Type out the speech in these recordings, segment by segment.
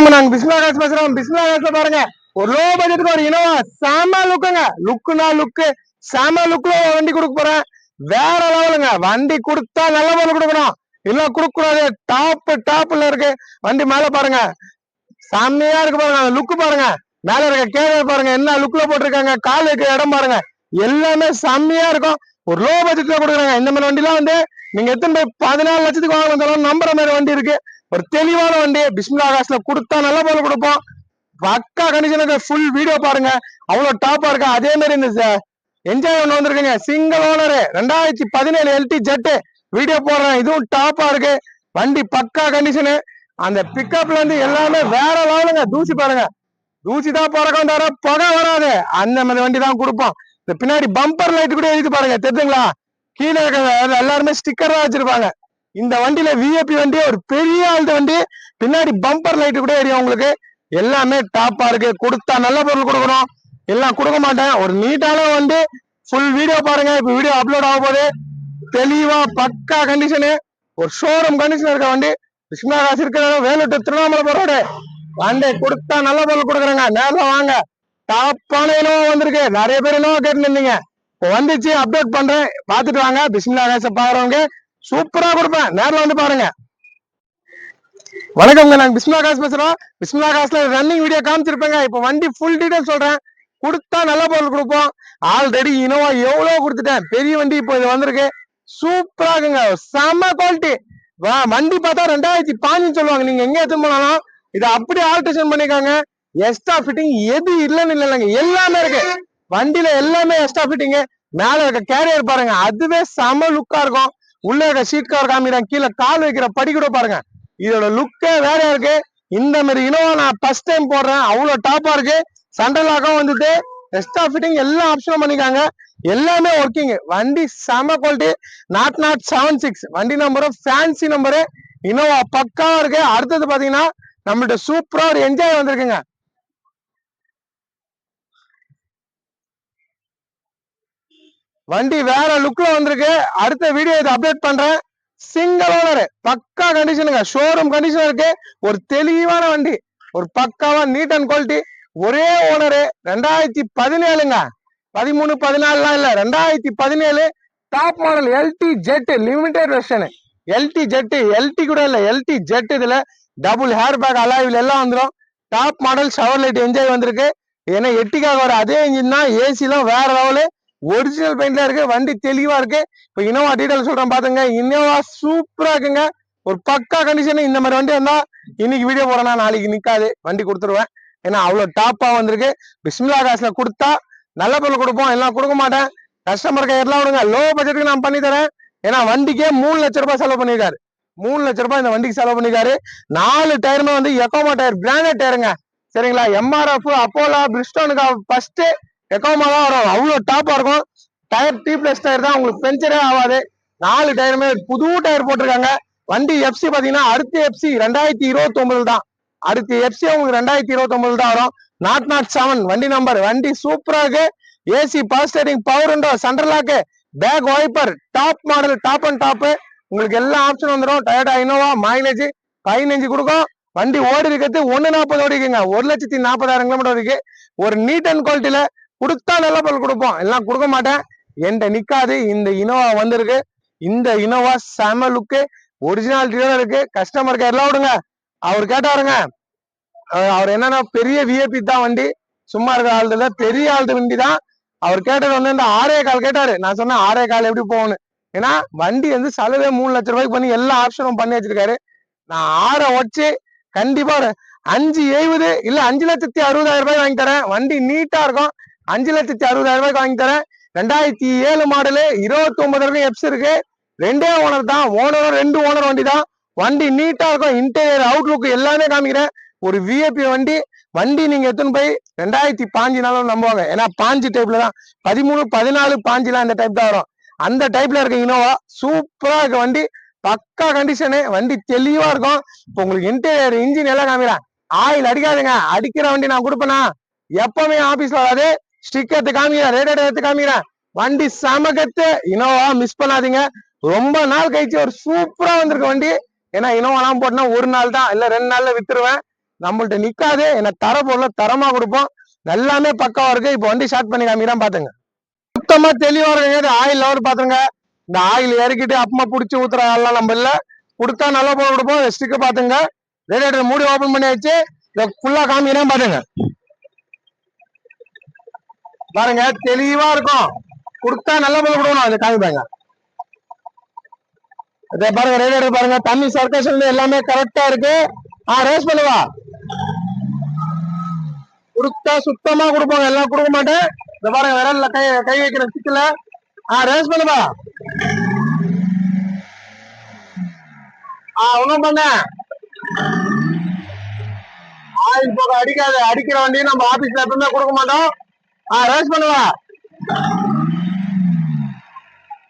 வணக்கம் நாங்க பிஸ்மிலா காசு பேசுறோம். பிஸ்மிலா பாருங்க. ஒரு லோ பட்ஜெட்டுக்கு ஒரு இனோவா செம லுக்குங்க லுக்குனா லுக்கு செம லுக்ல வண்டி கொடுக்க போறேன். வேற லெவலுங்க. வண்டி கொடுத்தா நல்ல போல கொடுக்கணும். இல்ல கொடுக்கூடாது டாப் டாப்ல இருக்கு. வண்டி மேல பாருங்க. செம்மையா இருக்கு பாருங்க. லுக்கு பாருங்க. மேல இருக்க கேரியர் பாருங்க. என்ன லுக்ல போட்டிருக்காங்க. கால் வைக்கிற இடம் பாருங்க. எல்லாமே செம்மையா இருக்கும். ஒரு லோ பட்ஜெட்ல கொடுக்குறாங்க. இந்த மாதிரி வண்டிலாம் வந்து நீங்க எத்தனை போய் பதினாலு லட்சத்துக்கு வாங்க வந்தாலும் நம்புற மாதிரி வண்டி இருக்கு. ஒரு தெளிவான வண்டி பிஸ்மிலா காசுல கொடுத்தா நல்ல பொருள் கொடுப்போம். பக்கா கண்டிஷனுக்கு ஃபுல் வீடியோ பாருங்க. அவ்வளவு டாப்பா இருக்கு? அதே மாதிரி இந்த என்ஜாய் ஒண்ணு வந்திருக்குங்க. சிங்கிள் ஓனரு ரெண்டாயிரத்தி பதினேழு எல்டி ஜெட்டு வீடியோ போடுறேன். இதுவும் டாப்பா இருக்கு. வண்டி பக்கா கண்டிஷனு அந்த பிக்கப்ல இருந்து எல்லாமே வேற லெவலுங்க தூசி பாருங்க. தூசி தான் பறக்கும் தர புகை வராது. அந்த மாதிரி வண்டி தான் கொடுப்போம். இந்த பின்னாடி பம்பர் லைட் கூட எழுதி பாருங்க. தெரிஞ்சுங்களா கீழே இருக்கிற எல்லாருமே ஸ்டிக்கர் தான் வச்சிருப்பாங்க. இந்த வண்டியில விஐபி வண்டி ஒரு பெரிய ஆளுத வண்டி பின்னாடி பம்பர் லைட்டு கூட எரியும் உங்களுக்கு எல்லாமே டாப்பா இருக்கு. கொடுத்தா நல்ல பொருள் கொடுக்கணும். எல்லாம் கொடுக்க மாட்டேன். ஒரு நீட்டான வண்டி ஃபுல் வீடியோ பாருங்க. இப்ப வீடியோ அப்லோட் ஆக போகுது. தெளிவா பக்கா கண்டிஷனு ஒரு ஷோரூம் கண்டிஷன் இருக்க வண்டி. கிருஷ்ணா காசு இருக்கிற வேலூர் திருவண்ணாமலை போறோடு வண்டி கொடுத்தா நல்ல பொருள் கொடுக்குறேங்க. நேரில் வாங்க. டாப்பான இனவா வந்திருக்கு. நிறைய பேர் இனவா கேட்டு இருந்தீங்க. இப்போ வந்துச்சு அப்டேட் பண்றேன். பார்த்துட்டு வாங்க. பிஸ்மிலா காசை பாக்குறவங்க சூப்பரா கொடுப்பேன். நேரில் வந்து பாருங்க. வணக்கம்ங்க நாங்க பிஸ்மிலா காசு பேசுறோம். பிஸ்மிலா காசுல ரன்னிங் வீடியோ காமிச்சிருப்பேங்க. இப்போ வண்டி ஃபுல் டீடைல் சொல்றேன். கொடுத்தா நல்ல பொருள் கொடுப்போம். ஆல்ரெடி இனோவா எவ்வளோ கொடுத்துட்டேன். பெரிய வண்டி இப்போ இது வந்திருக்கு. சூப்பரா இருக்குங்க. செம குவாலிட்டி வண்டி பார்த்தா ரெண்டாயிரத்தி பாஞ்சுன்னு சொல்லுவாங்க. நீங்க எங்க எடுத்து போனாலும் இதை அப்படியே ஆல்ட்ரேஷன் பண்ணிக்காங்க. எக்ஸ்ட்ரா ஃபிட்டிங் எது இல்லைன்னு இல்லைங்க. எல்லாமே இருக்கு. வண்டியில எல்லாமே எக்ஸ்ட்ரா ஃபிட்டிங் மேல இருக்க கேரியர் பாருங்க. அதுவே செம லுக்கா இருக்கும். உள்ள இருக்க சீட் கவர் காமிக்கிறாங்க கீழே கால் வைக்கிற படி கூட பாருங்க. இதோட லுக்கே வேற இருக்கு. இந்த மாதிரி இனோவா நான் ஃபர்ஸ்ட் டைம் போடுறேன். அவ்வளோ டாப்பா இருக்கு. சண்டலாக்கம் வந்துட்டு எக்ஸ்ட்ரா ஃபிட்டிங் எல்லா ஆப்ஷனும் பண்ணிக்காங்க எல்லாமே ஒர்க்கிங் வண்டி செம quality nought nought seven six வண்டி நம்பரும் ஃபேன்சி நம்பரு இனோவா பக்காவா இருக்கு. அடுத்தது பாத்தீங்கன்னா நம்மள்ட்ட சூப்பரா ஒரு என்ஜாய் வந்திருக்குங்க. வண்டி வேற லுக்ல வந்திருக்கு. அடுத்த வீடியோ இதை அப்டேட் பண்றேன். சிங்கிள் ஓனர் பக்கா கண்டிஷனுங்க ஷோரூம் கண்டிஷன் இருக்கு. ஒரு தெளிவான வண்டி. ஒரு பக்காவா நீட் அண்ட் குவாலிட்டி ஒரே ஓனரு ரெண்டாயிரத்தி பதினேழுங்க. பதிமூணு பதினாலுலாம் இல்ல. ரெண்டாயிரத்தி பதினேழு top model L D Z limited version L D Z L D கூட இல்ல. எல்டி ஜெட் இதுல டபுள் ஹேர் பேக் அலாவில் எல்லாம் வந்துடும் top model shower light enjoy வந்திருக்கு. ஏன்னா எட்டிக்காக வர அதே இன்ஜின் தான். ஏசிலாம் வேற லெவலு ஒரிஜினல் பெயிண்ட்ல இருக்கு வண்டி தெளிவா இருக்கு. இப்போ இனோவா டீடைல் சொல்றேன் பாத்துங்க. இனோவா சூப்பரா இருக்குங்க. ஒரு பக்கா கண்டிஷன் இந்த மாதிரி வண்டி வந்தா இன்னைக்கு வீடியோ போறேன்னா நாளைக்கு நிக்காது. வண்டி கொடுத்துருவேன். ஏன்னா அவ்வளவு டாப்பா வந்திருக்கு. பிஸ்மிலா காசுல கொடுத்தா நல்ல பொருள் கொடுப்போம். எல்லாம் கொடுக்க மாட்டேன். கஸ்டமர் கேர்லாம் விடுங்க. லோ பட்ஜெட்டுக்கு நான் பண்ணி தரேன். ஏன்னா வண்டிக்கே மூணு லட்ச ரூபாய் செலவு பண்ணிருக்காரு. மூணு லட்ச ரூபாய் இந்த வண்டிக்கு செலவு பண்ணிருக்காரு. நாலு டயருமே வந்து எக்கோமா டயர் பிராண்டட் டயருங்க சரிங்களா? எம்ஆர்எஃப் அப்போலா பிரிஸ்டோனுக்கு ஃபர்ஸ்ட் எக்கோமா தான் வரும். அவ்வளோ டாப்பாக இருக்கும். டயர் டி பிளஸ் டயர் தான் உங்களுக்கு பெஞ்சரே ஆகாது. நாலு டயருமே புது டயர் போட்டிருக்காங்க. வண்டி எஃப்சி பார்த்தீங்கன்னா அடுத்த எஃப்சி ரெண்டாயிரத்தி இருபத்தி ஒன்பது தான். அடுத்த எஃப்சி உங்களுக்கு ரெண்டாயிரத்தி இருபத்தி ஒன்பது தான் வரும். நாட் நாட் செவன் வண்டி நம்பர் வண்டி சூப்பராக இருக்கு. ஏசி பவர் ஸ்டேரிங் பவர் உண்டோ central back wiper top model top and top உங்களுக்கு எல்லா ஆப்ஷன் வந்துடும் டயர்டா இனோவா மைலேஜ் பதினஞ்சு கொடுக்கும். வண்டி ஓடி இருக்கிறது ஒன்னு நாற்பது ஓடிக்குங்க. ஒரு லட்சத்தி நாற்பதாயிரம் கிலோமீட்டர் இருக்கு ஒரு நீட் அண்ட் குவாலிட்டியில கொடுத்தா நல்ல பல் கொடுப்போம். எல்லாம் கொடுக்க மாட்டேன். என்கிட்ட நிக்காது. இந்த இனோவா வந்திருக்கு. இந்த இனோவா செம லுக்கு ஒரிஜினாலிட்டியோட இருக்கு. கஸ்டமர் கேர்லாம் விடுங்க. அவர் கேட்டாருங்க. அவர் என்னன்னா பெரிய விஏபி தான் வண்டி. சும்மா இருக்கிற ஆள் இல்ல. பெரிய ஆள்து வண்டி தான். அவர் கேட்டது வந்து இந்த ஆரே கால் கேட்டாரு. நான் சொன்னேன் ஆரே கால் எப்படி போகணும் ஏன்னா வண்டி வந்து செலவே மூணு லட்ச ரூபாய்க்கு பண்ணி எல்லா ஆப்ஷனும் பண்ணி வச்சிருக்காரு. நான் ஆற வச்சு கண்டிப்பா அஞ்சு எழுபது இல்ல அஞ்சு லட்சத்தி அறுபதாயிரம் ரூபாய் வாங்கி தரேன். வண்டி நீட்டா இருக்கும். அஞ்சு லட்சத்தி அறுபதாயிரம் ரூபாய்க்கு வாங்கி தரேன். ரெண்டாயிரத்தி ஏழு மாடலு இருபத்தி ஒன்பது வரைக்கும் எப்ஸ் இருக்கு. ரெண்டே ஓனர் தான். ஓனரும் ரெண்டு ஓனர் வண்டி தான். வண்டி நீட்டா இருக்கும். இன்டீரியர் அவுட்லுக் எல்லாமே காமிக்கிறேன். ஒரு விஐபி வண்டி. வண்டி நீங்க எடுத்துன்னு போய் ரெண்டாயிரத்தி பாஞ்சுனாலும் நம்புவாங்க. ஏன்னா பாஞ்சு டைப்ல தான். பதிமூணு பதினாலு பாஞ்சுலாம் இந்த டைப் தான் வரும். அந்த டைப்ல இருக்க இனோவா சூப்பரா இருக்க வண்டி. பக்கா கண்டிஷனு வண்டி தெளிவா இருக்கும். இப்போ உங்களுக்கு இன்டீரியர் இன்ஜின் எல்லாம் காமிக்கிறேன். ஆயில் அடிக்காதுங்க. அடிக்கிற வண்டி நான் கொடுப்பேனா? எப்பவுமே ஆபீஸ்ல வராது. ஸ்டிக் எடுத்து காமிக்கிறேன் ரேடியேட்டர் எடுத்து காமிக்கிறேன் வண்டி சமகத்து இனோவா மிஸ் பண்ணாதீங்க. ரொம்ப நாள் கழிச்சு ஒரு சூப்பரா வந்திருக்க வண்டி. ஏன்னா இனோவாலாம் போட்டோம்னா ஒரு நாள் தான் இல்ல ரெண்டு நாள்ல வித்துருவேன். நம்மள்ட்ட நிக்காது என்ன தர பொருளை தரமா கொடுப்போம். எல்லாமே பக்காவா இருக்கு. இப்போ வண்டி ஸ்டார்ட் பண்ணி காமிக்கிறேன் பாத்துங்க. சுத்தமா தெளிவா இருக்குங்க ஆயில் லவர் பாத்துருங்க. இந்த ஆயில் இறக்கிட்டு அப்பமா புடிச்சு ஊத்துற ஆள்லாம் நம்ம இல்ல. கொடுத்தா நல்லா போட கொடுப்போம். ஸ்டிக்கர் பாத்துங்க. ரேடியேட்டர் மூடி ஓபன் பண்ணி வச்சு இதை ஃபுல்லா காமிக்கிறேன் பாத்துங்க. பாருங்க தெளிவா இருக்கும். கொடுத்தா நல்ல போல கொடுக்கணும் அந்த காமிப்பாங்க இதே பாருங்க ரேடியேட்டர் பாருங்க. தண்ணி சர்க்கேஷன் எல்லாமே கரெக்டா இருக்கு. ஆ ரேஸ் பண்ணுவா கொடுத்தா சுத்தமா கொடுப்பாங்க. எல்லாம் கொடுக்க மாட்டேன். இந்த பாருங்க விரல்ல கை கை வைக்கிற சிக்கல ஆ ரேஸ் பண்ணுவா ஆ ஒண்ணும் பண்ண. ஆயில் போக அடிக்காது அடிக்கிற வண்டி நம்ம ஆபீஸ்ல எப்பவுமே கொடுக்க மாட்டோம். ஆ ரேஸ் பண்ணுவா.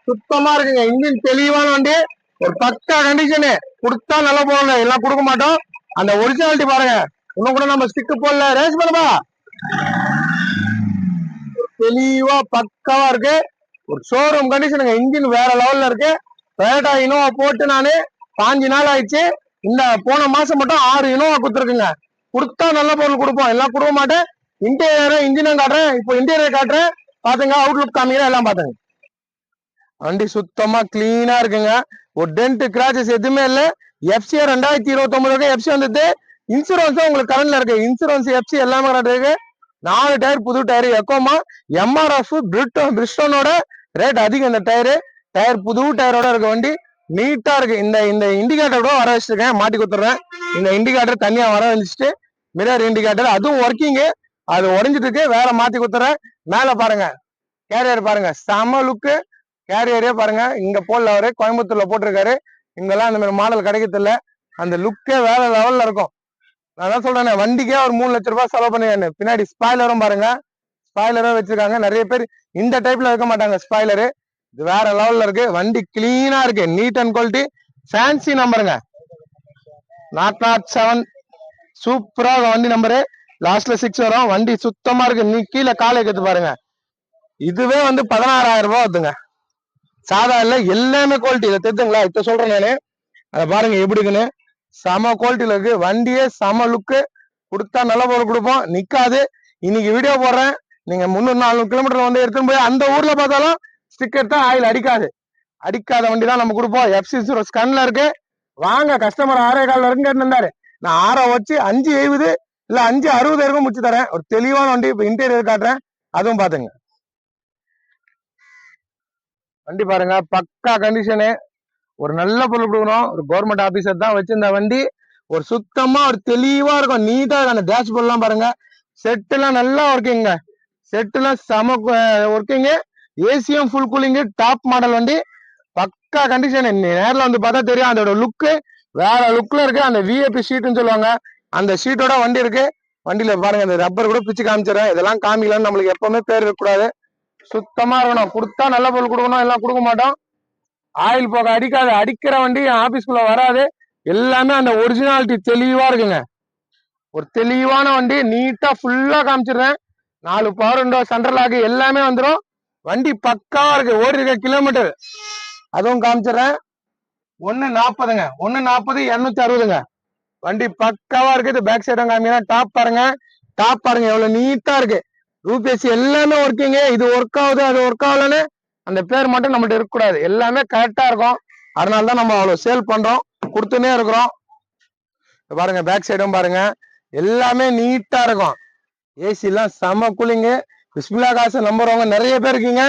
சுத்தமா இருக்குங்க. இன்ஜின் தெளிவான வண்டி. ஒரு பக்கா கண்டிஷனு கொடுத்தா நல்லா போகணும் எல்லாம் கொடுக்க மாட்டோம். அந்த ஒரிஜினாலிட்டி பாருங்க. இன்னும் கூட நம்ம ஸ்டிக்கு போடல. ரேஸ் பண்ணுவா. ஒரு தெளிவா பக்காவா இருக்கு. ஒரு ஷோரூம் கண்டிஷனுங்க இன்ஜின் வேற லெவல்ல இருக்கு. டொயோட்டா இனோவா போட்டு நானு பாஞ்சு நாள் ஆயிடுச்சு. இந்த போன மாசம் மட்டும் ஆறு இனோவா கொடுத்துருக்குங்க. கொடுத்தா நல்ல பொருள் கொடுப்போம். எல்லாம் கொடுக்க மாட்டேன். இன்டீரியர் இன்ஜினும் காட்டுறேன். இப்போ இன்டீரியர் காட்டுறேன். பாத்துங்க அவுட்லுக் காமிக்கிறேன் எல்லாம் பாத்துங்க. வண்டி சுத்தமா கிளீனா இருக்குங்க. ஒரு டென்ட் கிராச்சஸ் எதுவுமே இல்ல. எஃப்சி ரெண்டாயிரத்தி இருபத்தி ஒன்பது எஃப்சி வந்தது. இன்சூரன்ஸும் உங்களுக்கு கரண்ட்ல இருக்கு. இன்சூரன்ஸ் எஃப்சி எல்லாமே correct இருக்கு. நாலு டயர் புது டயர் எக்கோமா எம்ஆர்எஃப் பிரிட்டோன் பிரிஸ்டோனோட ரேட் அதிகம் இந்த டயரு டயர் புது டயரோட இருக்க வண்டி. நீட்டா இருக்கு. இந்த இந்த இண்டிகேட்டரோட வர வச்சிருக்கேன் மாட்டி கொடுத்துறேன் இந்த இண்டிகேட்டர் தனியா வர வச்சுட்டு மிரர் இண்டிகேட்டர் அதுவும் ஒர்க்கிங்கு அது உடஞ்சிட்டு இருக்கு வேற மாத்தி குத்துறேன். மேல பாருங்க. கேரியர் பாருங்க. செம லுக்கு கேரியரே பாருங்க. இங்க போடல அவரு. கோயம்புத்தூர்ல போட்டிருக்காரு. இங்கெல்லாம் அந்த மாதிரி மாடல் கிடைக்கிறது இல்ல. அந்த லுக்கே வேற லெவல்ல இருக்கும். நான் தான் சொல்றேன் வண்டிக்கே ஒரு மூணு லட்ச ரூபாய் செலவு பண்ணிருக்கேன் பின்னாடி ஸ்பாய்லரும் பாருங்க. ஸ்பாய்லரும் வச்சிருக்காங்க. நிறைய பேர் இந்த டைப்ல வைக்க மாட்டாங்க ஸ்பாய்லரு இது வேற லெவல்ல இருக்கு. வண்டி கிளீனா இருக்கு. நீட் அண்ட் குவாலிட்டி ஃபேன்சி நம்பருங்க நாட் நாட் செவன் சூப்பரா வண்டி நம்பரு லாஸ்ட்ல சிக்ஸ் வரும். வண்டி சுத்தமா இருக்கு. நீ கீழே காலை கத்து பாருங்க. இதுவே வந்து பதினாறாயிரம் ரூபாய் வருதுங்க. சாதா இல்ல எல்லாமே குவாலிட்டி இதை தெரிஞ்சுங்களா? இப்ப சொல்றேன் நானு. அதை பாருங்க எப்படி இருக்குன்னு. செம குவாலிட்டியில இருக்கு. வண்டியே செம லுக்கு கொடுத்தா நல்ல பொருள் கொடுப்போம். நிக்காது. இன்னைக்கு வீடியோ போடுறேன். நீங்க முந்நூறு நானூறு கிலோமீட்டர் வந்து எடுத்துன்னு போய் அந்த ஊர்ல பார்த்தாலும் ஸ்டிக்கர் தான் ஆயில் அடிக்காது. அடிக்காத வண்டி தான் நம்ம கொடுப்போம். எஃப்சி ஜீரோ கண்ணில் இருக்கு. வாங்க கஸ்டமர் ஆறே காலில் இருக்குன்னு இருந்தாரு. நான் ஆறை வச்சு அஞ்சு எழுபது இல்ல அஞ்சு அறுபது வரைக்கும் முடிச்சு தரேன். ஒரு தெளிவான வண்டி இப்ப இன்டீரியர் காட்டுறேன். அதுவும் பாத்துங்க. வண்டி பாருங்க. பக்கா கண்டிஷனு ஒரு நல்ல பொருள் கொடுக்கணும். ஒரு கவர்மெண்ட் ஆபீசர் தான் வச்சிருந்த வண்டி. ஒரு சுத்தமா ஒரு தெளிவா இருக்கும். நீட்டா இருக்கும். அந்த டேஷ்போர்ட் எல்லாம் பாருங்க. செட் எல்லாம் நல்லா ஒர்க்கிங்க செட் எல்லாம் செம ஒர்க்கிங் ஏசியும் ஃபுல் கூலிங் டாப் மாடல் வண்டி. பக்கா கண்டிஷன் நேரில் வந்து பார்த்தா தெரியும். அதோட லுக்கு வேற லுக்ல இருக்கு. அந்த விஏபி ஷீட்னு சொல்லுவாங்க. அந்த ஷீட்டோட வண்டி இருக்கு. வண்டியில பாருங்க இந்த ரப்பர் கூட பிச்சு காமிச்சிடறேன். இதெல்லாம் காமிக்கலன்னு நம்மளுக்கு எப்பவுமே பேர் இருக்கக்கூடாது. சுத்தமா இருக்கணும். கொடுத்தா நல்ல பொருள் கொடுக்கணும். எல்லாம் கொடுக்க மாட்டோம். ஆயில் போக அடிக்காது. அடிக்கிற வண்டி ஆபீஸ்க்குள்ள வராது. எல்லாமே அந்த ஒரிஜினாலிட்டி தெளிவா இருக்குங்க. ஒரு தெளிவான வண்டி நீட்டா ஃபுல்லா காமிச்சிடுறேன். நாலு பவர் விண்டோ சென்ட்ரலாக்கு எல்லாமே வந்துடும் வண்டி பக்காவா இருக்கு. ஓடி இருக்க கிலோமீட்டர் அதுவும் காமிச்சிடுறேன். ஒன்னு நாற்பதுங்க ஒன்னு நாற்பது இரநூத்தி அறுபதுங்க. வண்டி பக்காவா இருக்குது பேக் சைடும் காமிக்கிறேன் டாப் பாருங்க. டாப் பாருங்க. எவ்வளவு நீட்டா இருக்கு. யூபிஎஸ்சி எல்லாமே ஒர்க்கிங்க இது ஒர்க் ஆகுது அது ஒர்க் ஆகலன்னு அந்த பேர் மட்டும் நம்மள்ட்ட இருக்கக்கூடாது. எல்லாமே கரெக்டா இருக்கும். அதனால தான் நம்ம அவ்வளவு சேல் பண்றோம். கொடுத்துனே இருக்கிறோம். பாருங்க பேக் சைடும் பாருங்க. எல்லாமே நீட்டா இருக்கும். ஏசி எல்லாம் செம கூலிங்கு பிஸ்மிலா காசு நம்புறவங்க நிறைய பேர் இருக்கீங்க.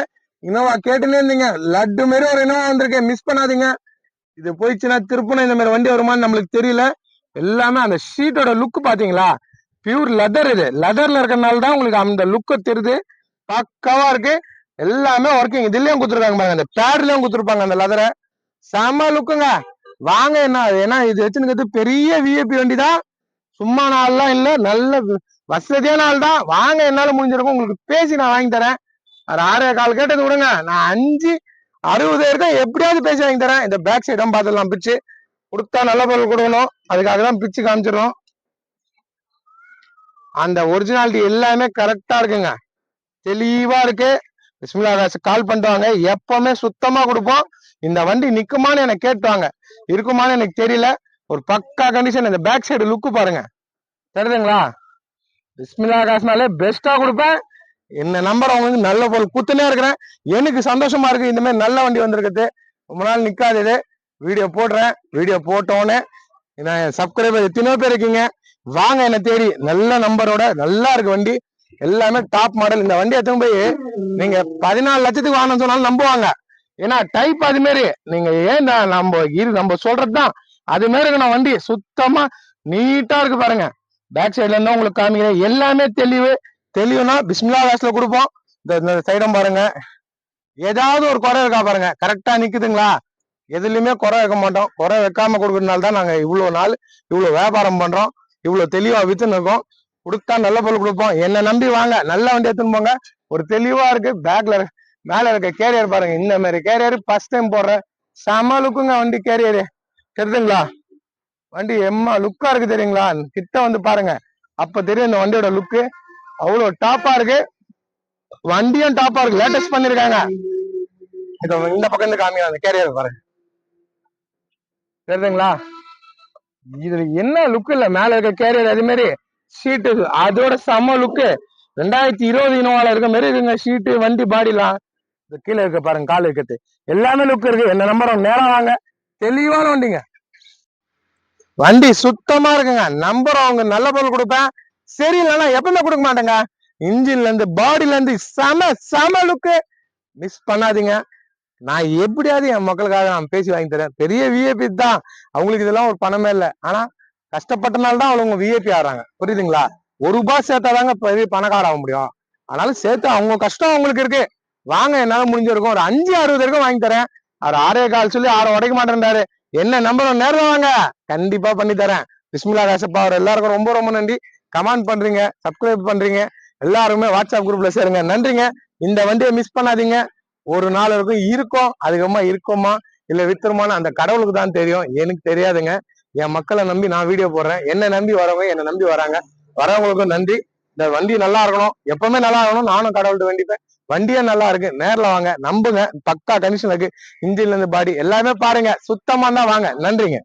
இனோவா கேட்டுனே இருந்தீங்க. லட்டு மாரி ஒரு இனோவா வந்திருக்கு. மிஸ் பண்ணாதீங்க. இது போயிடுச்சுன்னா திருப்பணும். இந்த மாதிரி வண்டி வருமான்னு நம்மளுக்கு தெரியல. எல்லாமே அந்த ஷீட்டோட லுக் பாத்தீங்களா? பியூர் லெதர் இது. லெதர்ல இருக்கறனால தான் உங்களுக்கு அந்த லுக்கு தெரியுது. பக்கவா இருக்கு. எல்லாமே ஒர்க்கிங் இதுலயும் கொடுத்துருக்காங்க பாருங்க. அந்த பேட்லயும் கொடுத்துருப்பாங்க அந்த லெதரை செம லுக்குங்க வாங்க என்ன ஏன்னா இது வச்சுன்னு பெரிய விஐபி வண்டி தான். சும்மா நாள்லாம் இல்ல. நல்ல வசதியான நாள் தான். வாங்க என்னால முடிஞ்சிருக்கும். உங்களுக்கு பேசி நான் வாங்கி தரேன். அது ஆறே கால் கேட்டது விடுங்க. நான் அஞ்சு அறுபது வரைக்கும் எப்படியாவது பேசி வாங்கி தரேன். இந்த பேக் சைடும் பார்த்துடலாம் பிச்சு. கொடுத்தா நல்ல பொருள் கொடுக்கணும். அதுக்காக தான் பிச்சு காமிச்சிடும் அந்த ஒரிஜினாலிட்டி எல்லாமே கரெக்டா இருக்குங்க. தெளிவா இருக்கு. பிஸ்மிலா காசு கால் பண்ணுவாங்க எப்பவுமே சுத்தமா கொடுப்போம். இந்த வண்டி நிக்குமான்னு எனக்கு கேட்டுவாங்க. இருக்குமான்னு எனக்கு தெரியல. ஒரு பக்கா கண்டிஷன் இந்த பேக் சைடு லுக்கு பாருங்க. தெரியுதுங்களா? பிஸ்மிலா காசுனாலே பெஸ்டா கொடுப்பேன். என்ன நம்பர் அவங்களுக்கு நல்ல பொருள். குத்துனே இருக்கிறேன். எனக்கு சந்தோஷமா இருக்கு. இந்த மாதிரி நல்ல வண்டி வந்திருக்குது. ரொம்ப நாள் நிக்காது வீடியோ போடுறேன். வீடியோ போட்டோன்னே நான் சப்ஸ்கிரைபர் எத்தனையோ பேர் இருக்கீங்க? வாங்க என்னை தேடி. நல்ல நம்பரோட நல்லா இருக்கு வண்டி. எல்லாமே டாப் மாடல் இந்த வண்டி எடுத்துன்னு போய் நீங்க பதினாலு லட்சத்துக்கு வாங்கணும்னு சொன்னாலும் நம்புவாங்க. ஏன்னா டைப் அது மாரி. நீங்க ஏன் நான் நம்ம இரு நம்ம சொல்றதுதான். அது மாதிரி இருக்கணும் வண்டி. சுத்தமா நீட்டா இருக்கு பாருங்க. பேக் சைட்ல இருந்தா உங்களுக்கு காமிக்கிறேன். எல்லாமே தெளிவு. தெளிவுனா பிஸ்மில்லா வேஸ்ல கொடுப்போம். இந்த- இந்த சைடம் பாருங்க. ஏதாவது ஒரு குறை இருக்கா பாருங்க. கரெக்டா நிக்குதுங்களா? எதுலையுமே குறை வைக்க மாட்டோம். குறை வைக்காம கொடுக்கறதுனால தான் நாங்கள் இவ்வளோ நாள் இவ்வளோ வியாபாரம் பண்ணுறோம் இவ்வளோ தெளிவாக விற்றுன்னு இருக்கோம். கொடுத்தா நல்ல பொருள் கொடுப்போம். என்னை நம்பி வாங்க. நல்ல வண்டி எடுத்துன்னு போங்க. ஒரு தெளிவாக இருக்கு. பேக்ல மேலே இருக்க கேரியர் பாருங்க. இந்த மாதிரி கேரியர் ஃபர்ஸ்ட் டைம் போடுறேன் செம லுக்குங்க வண்டி கேரியர் தெரியுதுங்களா? வண்டி எம்மா லுக்கா இருக்கு தெரியுங்களா? கிட்ட வந்து பாருங்க. அப்ப தெரியும் இந்த வண்டியோட லுக்கு அவ்வளோ டாப்பா இருக்கு. வண்டியும் டாப்பா இருக்கு. லேட்டஸ்ட் பண்ணிருக்காங்க. இதோ இந்த பக்கம் இருந்து காமிங்க. அந்த கேரியர் பாருங்க. தெரியுதுங்களா? இதுல என்ன லுக் இல்ல? மேல இருக்க கேரியர் அதே மாதிரி ஷீட்டு அதோட செம லுக்கு ரெண்டாயிரத்தி இருபது இனோவால இருக்க மாதிரி இருக்குங்க. ஷீட்டு வண்டி பாடிலாம் இந்த கீழே இருக்க பாருங்க கால் இருக்கிறது. எல்லாமே லுக் இருக்கு. என்ன நம்பர் நேரம் வாங்க. தெளிவான வண்டிங்க. வண்டி சுத்தமா இருக்குங்க. நம்பர் அவங்க நல்ல பொருள் கொடுப்பேன். சரி இல்லைன்னா எப்பவுமே கொடுக்க மாட்டேங்க. இன்ஜின்ல இருந்து பாடியில இருந்து செம செம லுக்கு மிஸ் பண்ணாதீங்க. நான் எப்படியாவது என் மக்களுக்காக நான் பேசி வாங்கி தரேன். பெரிய விஐபி தான். அவங்களுக்கு இதெல்லாம் ஒரு பணமே இல்லை. ஆனா கஷ்டப்பட்டனால தான் அவங்க விஐபி ஆடுறாங்க புரியுதுங்களா? ஒரு ரூபாய் சேர்த்தாதாங்க பெரிய பணக்கார ஆக முடியும். அதனால சேர்த்து அவங்க கஷ்டம் அவங்களுக்கு இருக்கு. வாங்க என்னால முடிஞ்சிருக்கும். ஒரு அஞ்சு அறுபது வரைக்கும் வாங்கி தரேன். அவர் ஆறே கால் சொல்லி ஆறு உடைக்க மாட்டேன்றாரு. என்ன நம்பர் நேரில் வாங்க. கண்டிப்பா பண்ணி தரேன். பிஸ்மிலா காசப்பா அவர் எல்லாருக்கும் ரொம்ப ரொம்ப நன்றி. கமெண்ட் பண்றீங்க சப்ஸ்கிரைப் பண்றீங்க. எல்லாருமே வாட்ஸ்அப் குரூப்ல சேருங்க. நன்றிங்க. இந்த வண்டியை மிஸ் பண்ணாதீங்க. ஒரு நாள் இருக்கும் இருக்கும் அதுக்கப்புறமா இருக்குமா இல்ல வித்துருமான்னு அந்த கடவுளுக்கு தான் தெரியும். எனக்கு தெரியாதுங்க. என் மக்களை நம்பி நான் வீடியோ போடுறேன். என்ன நம்பி வரவங்க என்ன நம்பி வராங்க. வரவங்களுக்கும் நன்றி. இந்த வண்டி நல்லா இருக்கணும். எப்பவுமே நல்லா இருக்கணும் நானும் கடவுள்கிட்ட வேண்டிப்பேன். வண்டியே நல்லா இருக்கு. நேர்ல வாங்க. நம்புங்க. பக்கா கண்டிஷன் இருக்கு. இன்ஜின்ல இருந்து பாடி. எல்லாமே பாருங்க. சுத்தமா தான் வாங்க. நன்றிங்க.